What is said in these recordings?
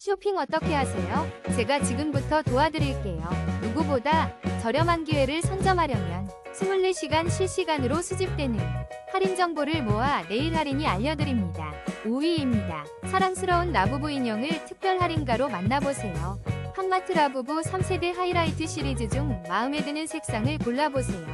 쇼핑 어떻게 하세요? 제가 지금부터 도와드릴게요. 누구보다 저렴한 기회를 선점하려면 24시간 실시간으로 수집되는 할인 정보를 모아 내일 할인이 알려드립니다. 5위입니다. 사랑스러운 라부부 인형을 특별 할인가로 만나보세요. 한마트 라부부 3세대 하이라이트 시리즈 중 마음에 드는 색상을 골라보세요.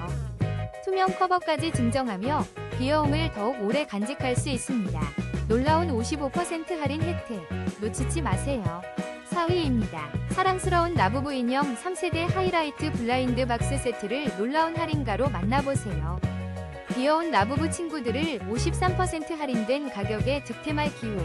투명 커버까지 증정하며 귀여움을 더욱 오래 간직할 수 있습니다. 놀라운 55% 할인 혜택 놓치지 마세요. 4위입니다. 사랑스러운 라부부 인형 3세대 하이라이트 블라인드 박스 세트를 놀라운 할인가로 만나보세요. 귀여운 라부부 친구들을 53% 할인된 가격에 득템할 기회.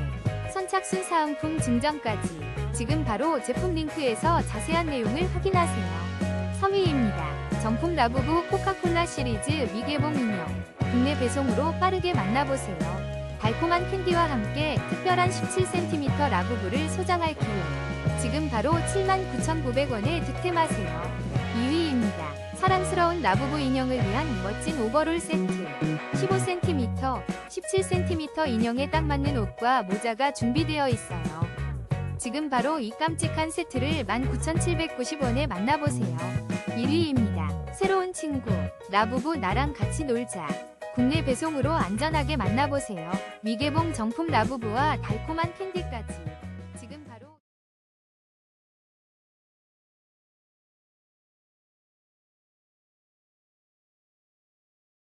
선착순 사은품 증정까지. 지금 바로 제품 링크에서 자세한 내용을 확인하세요. 3위입니다. 정품 라부부 코카콜라 시리즈 미개봉 인형. 국내 배송으로 빠르게 만나보세요. 달콤한 캔디와 함께 특별한 17cm 라부부를 소장할 기회. 지금 바로 79,900원에 득템하세요. 2위입니다. 사랑스러운 라부부 인형을 위한 멋진 오버롤 세트. 15cm, 17cm 인형에 딱 맞는 옷과 모자가 준비되어 있어요. 지금 바로 이 깜찍한 세트를 19,790원에 만나보세요. 1위입니다. 새로운 친구, 라부부 나랑 같이 놀자. 국내 배송으로 안전하게 만나보세요. 미개봉 정품 라부부와 달콤한 캔디까지.